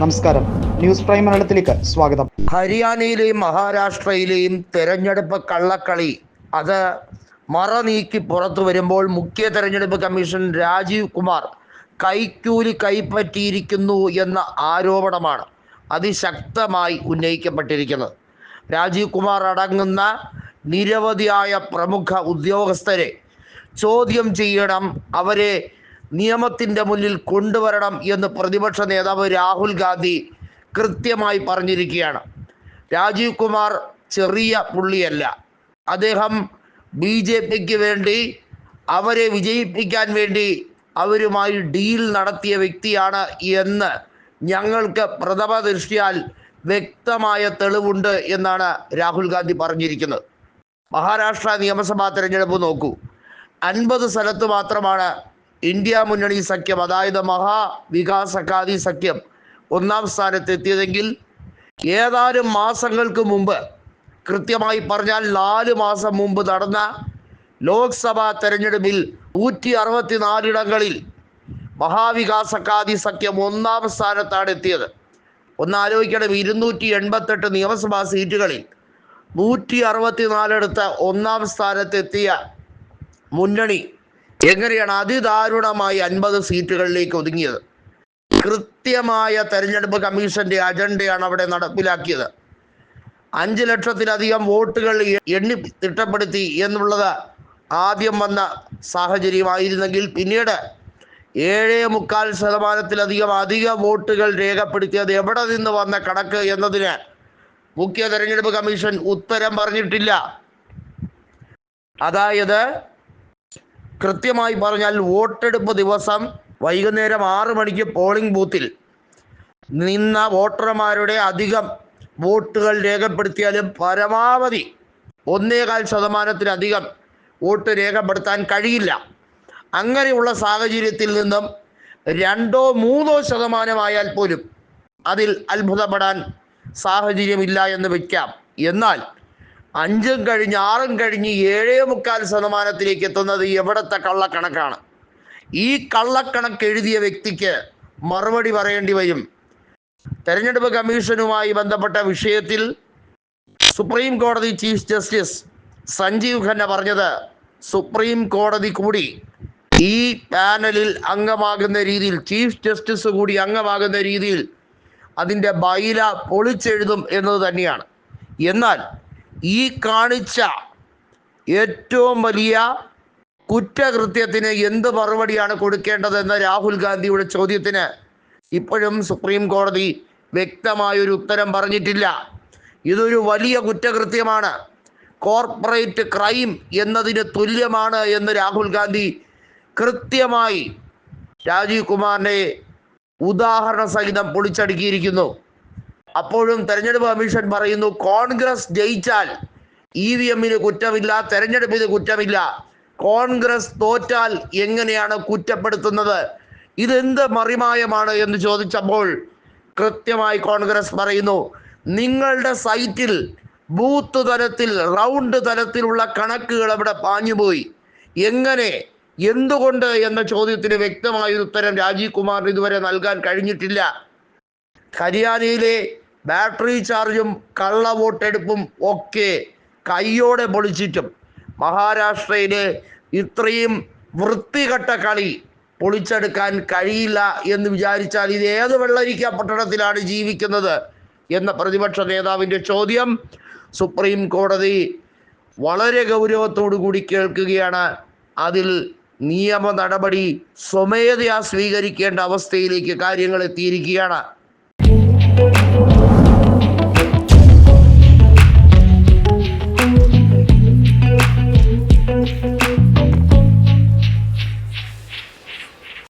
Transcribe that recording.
നമസ്കാരം. News prime മലയാളത്തിലേക്ക് സ്വാഗതം. ഹരിയാനയിലെയും മഹാരാഷ്ട്രയിലെയും തെരഞ്ഞെടുപ്പ് കള്ളക്കളി. അത് മറ നീക്കി പുറത്തു വരുമ്പോൾ മുഖ്യ തെരഞ്ഞെടുപ്പ് കമ്മീഷൻ രാജീവ് കുമാർ കൈക്കൂലി കൈപ്പറ്റിയിരിക്കുന്നു എന്ന ആരോപണമാണ് അതിശക്തമായി ഉന്നയിക്കപ്പെട്ടിരിക്കുന്നത്. രാജീവ് കുമാർ അടങ്ങുന്ന നിരവധിയായ പ്രമുഖ ഉദ്യോഗസ്ഥരെ ചോദ്യം ചെയ്യണം. അവരെ നിയമത്തിന്റെ മുന്നിൽ കൊണ്ടുവരണം എന്ന് പ്രതിപക്ഷ നേതാവ് രാഹുൽ ഗാന്ധി കൃത്യമായി പറഞ്ഞിരിക്കുകയാണ്. രാജീവ് കുമാർ ചെറിയ പുള്ളിയല്ല. അദ്ദേഹം ബി ജെ പിക്ക് വേണ്ടി അവരെ വിജയിപ്പിക്കാൻ വേണ്ടി അവരുമായി ഡീൽ നടത്തിയ വ്യക്തിയാണ് എന്ന് ഞങ്ങൾക്ക് പ്രഥമ ദൃഷ്ടിയാൽ വ്യക്തമായ തെളിവുണ്ട് എന്നാണ് രാഹുൽ ഗാന്ധി പറഞ്ഞിരിക്കുന്നത്. മഹാരാഷ്ട്ര നിയമസഭാ തെരഞ്ഞെടുപ്പ് നോക്കൂ. അൻപത് സ്ഥലത്ത് മാത്രമാണ് ഇന്ത്യ മുന്നണി സഖ്യം അതായത് മഹാവികാസ് അക്കാദി സഖ്യം ഒന്നാം സ്ഥാനത്ത് എത്തിയതെങ്കിൽ ഏതാനും മാസങ്ങൾക്ക് മുമ്പ് കൃത്യമായി പറഞ്ഞാൽ നാല് മാസം മുമ്പ് നടന്ന ലോക്സഭാ തെരഞ്ഞെടുപ്പിൽ നൂറ്റി അറുപത്തിനാലിടങ്ങളിൽ മഹാവികാസ് അക്കാദി സഖ്യം ഒന്നാം സ്ഥാനത്താണ് എത്തിയത്. ഒന്ന് ആലോചിക്കണം ഇരുന്നൂറ്റി എൺപത്തെട്ട് നിയമസഭാ സീറ്റുകളിൽ നൂറ്റി അറുപത്തിനാലിടത്ത് ഒന്നാം സ്ഥാനത്തെത്തിയ മുന്നണി എങ്ങനെയാണ് അതിദാരുണമായി അൻപത് സീറ്റുകളിലേക്ക് ഒതുങ്ങിയത്? കൃത്യമായ തെരഞ്ഞെടുപ്പ് കമ്മീഷന്റെ അജണ്ടയാണ് അവിടെ നടപ്പിലാക്കിയത്. അഞ്ച് ലക്ഷത്തിലധികം വോട്ടുകൾ എണ്ണി തിട്ടപ്പെടുത്തി എന്നുള്ളത് ആദ്യം വന്ന സാഹചര്യമായിരുന്നെങ്കിൽ പിന്നീട് ഏഴേ മുക്കാൽ ശതമാനത്തിലധികം അധിക വോട്ടുകൾ രേഖപ്പെടുത്തിയത് എവിടെ നിന്ന് വന്ന കണക്ക് എന്നതിന് മുഖ്യ തെരഞ്ഞെടുപ്പ് കമ്മീഷൻ ഉത്തരം പറഞ്ഞിട്ടില്ല. അതായത് കൃത്യമായി പറഞ്ഞാൽ വോട്ടെടുപ്പ് ദിവസം വൈകുന്നേരം ആറ് മണിക്ക് പോളിംഗ് ബൂത്തിൽ നിന്ന വോട്ടർമാരുടെ അധികം വോട്ടുകൾ രേഖപ്പെടുത്തിയാലും പരമാവധി ഒന്നേകാൽ ശതമാനത്തിലധികം വോട്ട് രേഖപ്പെടുത്താൻ കഴിയില്ല. അങ്ങനെയുള്ള സാഹചര്യത്തിൽ നിന്നും രണ്ടോ മൂന്നോ ശതമാനമായാൽ പോലും അതിൽ അത്ഭുതപ്പെടാൻ സാഹചര്യമില്ല എന്ന് വയ്ക്കാം എന്നാൽ അഞ്ചും കഴിഞ്ഞ് ആറും കഴിഞ്ഞ് ഏഴേ മുക്കാൽ ശതമാനത്തിലേക്ക് എത്തുന്നത് എവിടത്തെ കള്ളക്കണക്കാണ്? ഈ കള്ളക്കണക്ക് എഴുതിയ വ്യക്തിക്ക് മറുപടി പറയേണ്ടി വരും. തെരഞ്ഞെടുപ്പ് കമ്മീഷനുമായി ബന്ധപ്പെട്ട വിഷയത്തിൽ സുപ്രീം കോടതി ചീഫ് ജസ്റ്റിസ് സഞ്ജീവ് ഖന്ന പറഞ്ഞത് സുപ്രീം കോടതി കൂടി ഈ പാനലിൽ അംഗമാകുന്ന രീതിയിൽ ചീഫ് ജസ്റ്റിസ് കൂടി അംഗമാകുന്ന രീതിയിൽ അതിന്റെ ബൈല പൊളിച്ചെഴുതും എന്നത് തന്നെയാണ്. എന്നാൽ ഈ കാണിച്ച ഏറ്റവും വലിയ കുറ്റകൃത്യത്തിന് എന്ത് മറുപടിയാണ് കൊടുക്കേണ്ടതെന്ന രാഹുൽ ഗാന്ധിയുടെ ചോദ്യത്തിന് ഇപ്പോഴും സുപ്രീം കോടതി വ്യക്തമായൊരു ഉത്തരം പറഞ്ഞിട്ടില്ല. ഇതൊരു വലിയ കുറ്റകൃത്യമാണ്. കോർപ്പറേറ്റ് ക്രൈം എന്നതിന് തുല്യമാണ് എന്ന് രാഹുൽ ഗാന്ധി കൃത്യമായി രാജീവ് കുമാറിനെ ഉദാഹരണ സഹിതം പൊളിച്ചടുക്കിയിരിക്കുന്നു. അപ്പോഴും തെരഞ്ഞെടുപ്പ് കമ്മീഷൻ പറയുന്നു കോൺഗ്രസ് ജയിച്ചാൽ ഇ വി എമ്മിന് കുറ്റമില്ല തെരഞ്ഞെടുപ്പിന് കുറ്റമില്ല. കോൺഗ്രസ് തോറ്റാൽ എങ്ങനെയാണ് കുറ്റപ്പെടുത്തുന്നത്? ഇതെന്ത് മറിമായമാണ് എന്ന് ചോദിച്ചപ്പോൾ കൃത്യമായി കോൺഗ്രസ് പറയുന്നു നിങ്ങളുടെ സൈറ്റിൽ ബൂത്ത് തലത്തിൽ റൗണ്ട് തലത്തിലുള്ള കണക്കുകൾ അവിടെ പാഞ്ഞുപോയി. എങ്ങനെ എന്തുകൊണ്ട് എന്ന ചോദ്യത്തിന് വ്യക്തമായ ഉത്തരം രാജീവ് കുമാറിന് ഇതുവരെ നൽകാൻ കഴിഞ്ഞിട്ടില്ല. ഹരിയാനയിലെ ബാറ്ററി ചാർജും കള്ള വോട്ടെടുപ്പും ഒക്കെ കയ്യോടെ പൊളിച്ചിട്ടും മഹാരാഷ്ട്രയിലെ ഇത്രയും വൃത്തികെട്ട കളി പൊളിച്ചെടുക്കാൻ കഴിയില്ല എന്ന് വിചാരിച്ചാൽ ഇത് ഏത് വെള്ളരിക്ക പട്ടണത്തിലാണ് ജീവിക്കുന്നത് എന്ന പ്രതിപക്ഷ നേതാവിന്റെ ചോദ്യം സുപ്രീം കോടതി വളരെ ഗൗരവത്തോടു കൂടി കേൾക്കുകയാണ്. അതിൽ നിയമ നടപടി സ്വമേധയാ സ്വീകരിക്കേണ്ട അവസ്ഥയിലേക്ക് കാര്യങ്ങൾ എത്തിയിരിക്കുകയാണ്.